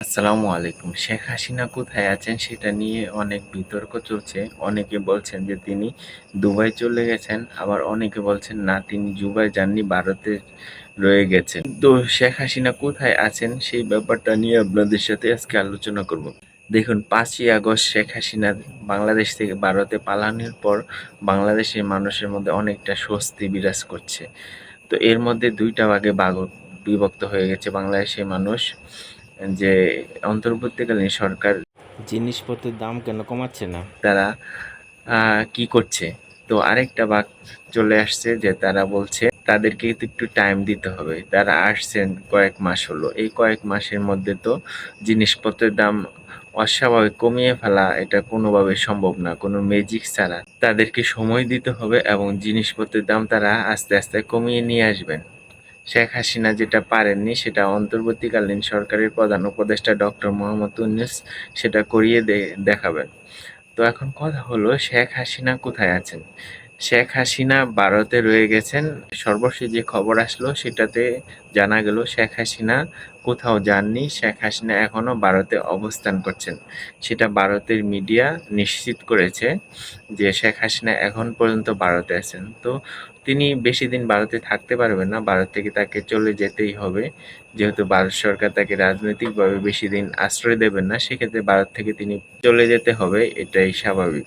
আসসালামু আলাইকুম। শেখ হাসিনা কোথায় আছেন সেটা নিয়ে অনেক বিতর্ক চলছে। অনেকে বলছেন যে তিনি দুবাই চলে গেছেন, আবার অনেকে বলছেন, না, তিনি দুবাই যাননি, ভারতে রয়ে গেছেন। তো শেখ হাসিনা কোথায় আছেন সেই ব্যাপারটা নিয়ে আপনাদের সাথে আজকে আলোচনা করব। দেখুন, পাঁচই আগস্ট শেখ হাসিনা বাংলাদেশ থেকে ভারতে পালানোর পর বাংলাদেশের মানুষের মধ্যে অনেকটা স্বস্তি বিরাজ করছে। তো এর মধ্যে দুইটা ভাগে ভাগ বিভক্ত হয়ে গেছে বাংলাদেশের মানুষ। যে অন্তর্বর্তীকালীন সরকার জিনিসপত্রের দাম কেন কমাচ্ছে না? তারা কি করছে? তো আরেকটা ভাগ চলে আসছে যে তারা বলছে তাদেরকে তো একটু টাইম দিতে হবে। তারা আসছেন কয়েক মাস হলো। এই কয়েক মাসের মধ্যে তো জিনিসপত্রের দাম অস্বাভাবিক কমিয়ে ফেলা এটা কোনোভাবে সম্ভব না। কোনো ম্যাজিক ছাড়া তাদেরকে সময় দিতে হবে এবং জিনিসপত্রের দাম তারা আস্তে আস্তে কমিয়ে নিয়ে আসবেন। শেখ হাসিনা যেটা পারেননি, সেটা অন্তর্বর্তীকালীন সরকারের প্রধান উপদেষ্টা ডক্টর মোহাম্মদ উন্নিস সেটা করিয়ে দেখাবেন। তো এখন কথা হলো, শেখ হাসিনা কোথায় আছেন? শেখ হাসিনা ভারতে রয়ে গেছেন। সর্বশেষ যে খবর আসলো, সেটাতে জানা গেল শেখ হাসিনা কোথাও যাননি। শেখ হাসিনা এখনও ভারতে অবস্থান করছেন। সেটা ভারতের মিডিয়া নিশ্চিত করেছে যে শেখ হাসিনা এখন পর্যন্ত ভারতে আছেন। তো তিনি বেশি দিন ভারতে থাকতে পারবেন না। ভারত থেকে তাকে চলে যেতেই হবে। যেহেতু ভারত সরকার তাকে রাজনৈতিকভাবে বেশি দিন আশ্রয় দেবেন না, সেক্ষেত্রে ভারত থেকে তিনি চলে যেতে হবে। এটাই স্বাভাবিক।